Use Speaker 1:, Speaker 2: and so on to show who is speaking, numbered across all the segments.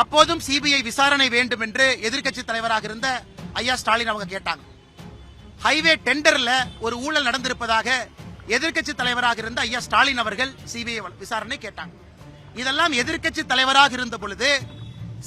Speaker 1: அப்போதும் சிபிஐ விசாரணை வேண்டும் என்று எதிர்க்கட்சி தலைவராக இருந்த ஐயா ஸ்டாலின் அவங்க கேட்டாங்க. ஹைவே டெண்டர்ல ஒரு ஊழல் நடந்திருப்பதாக எதிர்கட்சி தலைவராக இருந்த ஐயா ஸ்டாலின் அவர்கள் சிபிஐ விசாரணை கேட்டாங்க. இதெல்லாம் எதிர்க்கட்சி தலைவராக இருந்த பொழுது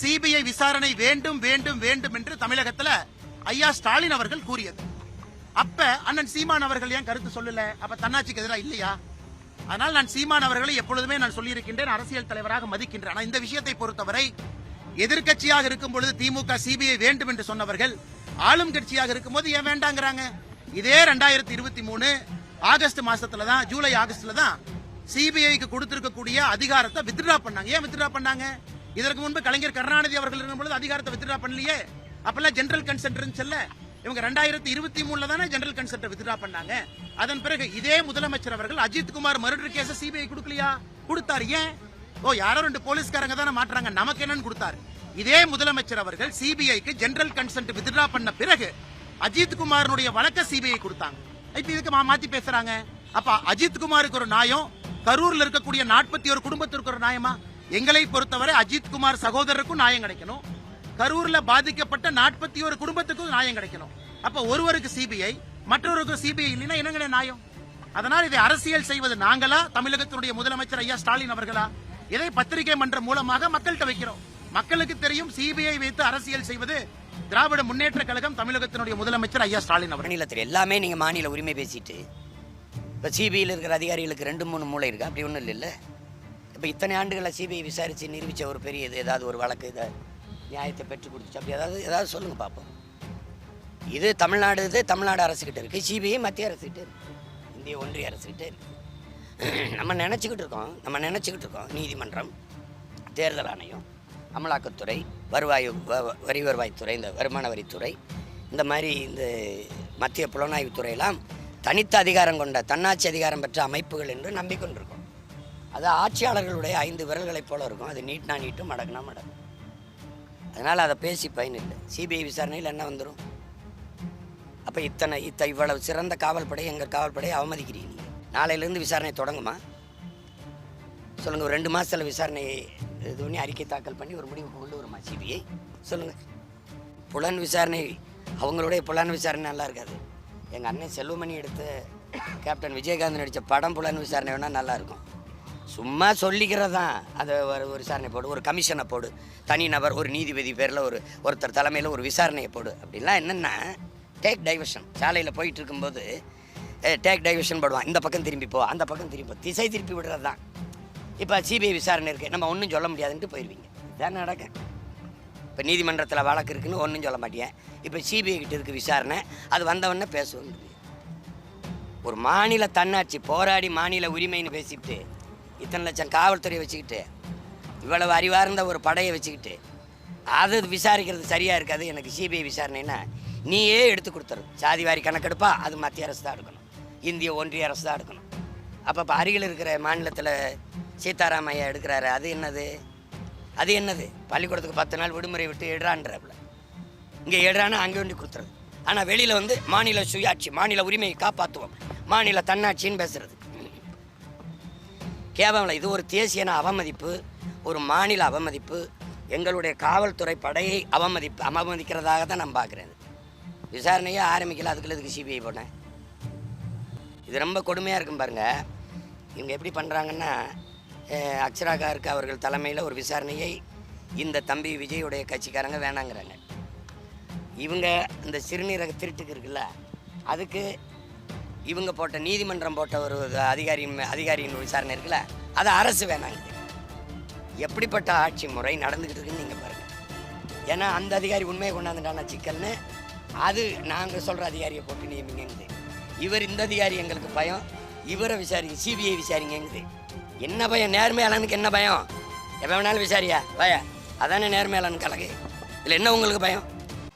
Speaker 1: சிபிஐ விசாரணை வேண்டும் வேண்டும் வேண்டும் என்று தமிழகத்துல ஐயா ஸ்டாலின் அவர்கள் கூறியது. அப்ப அண்ணன் சீமான் அவர்கள் ஏன் கருத்து சொல்லல? அப்ப தன்னாட்சிக்கு எதிராக இல்லையா? அதனால் நான் சீமான் அவர்களை எப்பொழுதுமே நான் சொல்லியிருக்கின்றேன் அரசியல் தலைவராக மதிக்கின்றேன். ஆனால் இந்த விஷயத்தை பொறுத்தவரை எதிர்கட்சியாக இருக்கும் பொழுது திமுக சிபிஐ வேண்டும் என்று சொன்னவர்கள் ஆளும் கட்சியாக இருக்கும் போது ஏன் வேண்டாங்கிறாங்க? இதே ரெண்டாயிரத்தி இருபத்தி மூணு ஆகஸ்ட் மாசத்துல தான் ஜூலை ஆகஸ்ட்ல தான் சிபிஐக்கு கொடுத்திருக்கக்கூடிய அதிகாரத்தை வித்ட்ரா பண்ணாங்க. ஏன் வித்ட்ரா பண்ணாங்க? இதற்கு முன்பு கலைஞர் கருணாநிதி அவர்கள் இருக்கும் பொழுது அதிகாரத்தை வித்ட்ரா பண்ணலையே. அப்பெல்லாம் ஜெனரல் கன்சென்ட் இருந்துச்சுல்ல? இவங்க ரெண்டாயிரத்தி இருபத்தி மூணுல தானே ஜெனரல் கன்சென்ட் வித்ரா பண்ணாங்க. அதன் பிறகு இதே முதலமைச்சர் அவர்கள் Ajith Kumar murder case CBI கொடுக்கலையா? கொடுத்தாரு. ஏன்? ஓ யாரோ ரெண்டு போலீஸ்காரங்க தானே மாட்டுறாங்க. நமக்கு என்னன்னு கொடுத்தாரு. இதே முதலமைச்சர் அவர்கள் சிபிஐக்கு ஜெனரல் கன்சென்ட் வித்ட்ரா பண்ண பிறகு அஜித் குமாரனுடைய வழக்க சிபிஐ கொடுத்தாங்க. இப்ப இதுக்கு மாத்தி பேசுறாங்க. அப்ப அஜித் குமாருக்கு ஒரு நியாயம் கரூர்ல இருக்கக்கூடிய நாற்பத்தி ஒரு குடும்பத்திற்கு ஒரு நாயமா எங்களை பொறுத்தவரை அஜித் குமார் சகோதரருக்கும் நியாயம் கிடைக்கணும். கரூர்ல பாதிக்கப்பட்ட நாற்பத்தி ஒரு குடும்பத்துக்கும் நியாயம் கிடைக்கணும். அப்ப ஒருவருக்கு சிபிஐ மற்றொருக்கு சிபிஐ இல்லைன்னா என்னங்க நியாயம்? அதனால் இதை அரசியல் செய்வது நாங்களா? தமிழகத்தினுடைய முதலமைச்சர் ஐயா ஸ்டாலின் அவர்களா? இதை பத்திரிகை மன்றம் மூலமாக மக்கள்கிட்ட வைக்கிறோம். மக்களுக்கு தெரியும் சிபிஐ வைத்து அரசியல் செய்வது திராவிட முன்னேற்ற கழகம் தமிழகத்தினுடைய முதலமைச்சர் ஐயா ஸ்டாலின் அவர்
Speaker 2: மாநிலத்தில் எல்லாமே நீங்கள் மாநில உரிமை பேசிட்டு இப்போ சிபிஐயில் இருக்கிற அதிகாரிகளுக்கு ரெண்டு மூணு மூளை இருக்கு. அப்படி ஒன்றும் இல்லை இப்போ இத்தனை ஆண்டுகளை சிபிஐ விசாரித்து நிரூபித்த ஒரு பெரிய இது ஏதாவது ஒரு வழக்கு இதை நியாயத்தை பெற்றுக் கொடுத்துச்சு. அப்படி ஏதாவது ஏதாவது சொல்லுங்கள் பார்ப்போம் இது தமிழ்நாடு இது தமிழ்நாடு அரசுக்கிட்ட இருக்குது சிபிஐ மத்திய அரசுக்கிட்ட இருக்குது இந்திய ஒன்றிய அரசுக்கிட்ட இருக்குது நம்ம நினச்சிக்கிட்டு இருக்கோம். நம்ம நினச்சிக்கிட்டு இருக்கோம். நீதிமன்றம் தேர்தல் ஆணையம் அமலாக்கத்துறை வருவாய் வரி வருவாய்த்துறை இந்த வருமான வரித்துறை இந்த மாதிரி இந்த மத்திய புலனாய்வுத்துறையெல்லாம் தனித்த அதிகாரம் கொண்ட தன்னாட்சி அதிகாரம் பெற்ற அமைப்புகள் என்று நம்பிக்கொண்டிருக்கோம். அது ஆட்சியாளர்களுடைய ஐந்து விரல்களைப் போல இருக்கும். அது நீட்னா நீட்டும் மடக்குனா மடக்கும் அதனால் அதை பேசி பயனில்லை. சிபிஐ விசாரணையில் என்ன வந்துடும் அப்போ இத்தனை இத்த இவ்வளவு சிறந்த காவல்படை எங்கள் காவல்படையை அவமதிக்கிறீங்க நீங்கள் நாளையிலேருந்து விசாரணை தொடங்குமா? சொல்லுங்கள் ஒரு ரெண்டு மாதத்தில் விசாரணை இது பண்ணி அறிக்கை தாக்கல் பண்ணி ஒரு முடிவுக்கு கொண்டு வருமா சிபிஐ? சொல்லுங்கள் புலன் விசாரணை அவங்களுடைய புலன் விசாரணை நல்லா இருக்காது. எங்கள் அண்ணன் செல்வமணி எடுத்து கேப்டன் விஜயகாந்த் நடித்த படம் புலன் விசாரணை வேணால் நல்லாயிருக்கும் சும்மா சொல்லிக்கிறது? தான் அதை ஒரு ஒரு விசாரணை போடு ஒரு கமிஷனை போடு. தனி நபர் ஒரு நீதிபதி பேரில் ஒரு ஒருத்தர் தலைமையில் ஒரு விசாரணையை போடு. அப்படின்லாம் என்னென்னா டேக் டைவர்ஷன் சாலையில் போயிட்டு இருக்கும்போது டேக் டைவர்ஷன் போடுவான். இந்த பக்கம் திரும்பி போ அந்த பக்கம் திரும்பி போ. திசை திருப்பி விடுறது தான். இப்போ சிபிஐ விசாரணை இருக்குது நம்ம ஒன்றும் சொல்ல முடியாதுன்ட்டு போயிடுவீங்க இதான் நடக்கும். இப்போ நீதிமன்றத்தில் வழக்கு இருக்குன்னு ஒன்றும் சொல்ல மாட்டேன் இப்போ சிபிஐ கிட்ட இருக்கு விசாரணை. அது வந்தவொடனே பேசுவோம். ஒரு மாநில தன்னாட்சி போராடி மாநில உரிமைன்னு பேசிக்கிட்டு இத்தனை லட்சம் காவல்துறையை வச்சுக்கிட்டு இவ்வளவு அறிவார்ந்த ஒரு படையை வச்சுக்கிட்டு அது விசாரிக்கிறது சரியாக இருக்காது. எனக்கு சிபிஐ விசாரணைன்னா நீயே எடுத்து கொடுத்துரு. சாதி வாரி கணக்கெடுப்பா அது மத்திய அரசு தான் எடுக்கணும். இந்திய ஒன்றிய அரசு தான் எடுக்கணும். அப்போ இப்போ அருகில் இருக்கிற மாநிலத்தில் சீதாராமையா எடுக்கிறாரு. அது என்னது? அது என்னது? பள்ளிக்கூடத்துக்கு பத்து நாள் விடுமுறை விட்டு எடுறான்றப்பல இங்கே எடுறானா அங்கே வேண்டி கொடுத்துறது ஆனால் வெளியில் வந்து மாநில சுயாட்சி மாநில உரிமையை காப்பாற்றுவோம் மாநில தன்னாட்சின்னு பேசுறது. கேவலம். இது ஒரு தேசியன அவமதிப்பு ஒரு மாநில அவமதிப்பு எங்களுடைய காவல்துறை படையை அவமதிப்பு அவமதிக்கிறதாக தான் நான் பார்க்குறேன். விசாரணையே ஆரம்பிக்கல அதுக்குள்ள இதுக்கு சிபிஐ போனேன் இது ரொம்ப கொடுமையாக இருக்கும் பாருங்கள் இவங்க எப்படி பண்ணுறாங்கன்னா அக்ஷராகாருக்கு அவர்கள் தலைமையில் ஒரு விசாரணையை இந்த தம்பி விஜயுடைய கட்சிக்காரங்க வேணாங்கிறாங்க. இவங்க இந்த சிறுநீரக திருட்டுக்கு இருக்குல்ல அதுக்கு இவங்க போட்ட நீதிமன்றம் போட்ட ஒரு அதிகாரியின் அதிகாரியின் விசாரணை இருக்குல்ல அது அரசு வேணாங்க எப்படிப்பட்ட ஆட்சி முறை நடந்துக்கிட்டு இருக்குன்னு நீங்கள் பாருங்கள் ஏன்னா அந்த அதிகாரி உண்மையை கொண்டாந்துட்டான சிக்கல்னு அது நாங்கள் சொல்கிற அதிகாரியை போட்டு நியமிங்கங்குது இவர் இந்த அதிகாரி எங்களுக்கு பயம் இவரை விசாரிங்க சிபிஐ விசாரிங்கங்குது என்ன பயம்? நேர்மையாளனுக்கு என்ன பயம்? எப்போ வேணாலும் விசாரியா? பய அதானே நேர்மையாளனுக்கு கலகு. இதில் என்ன உங்களுக்கு பயம்?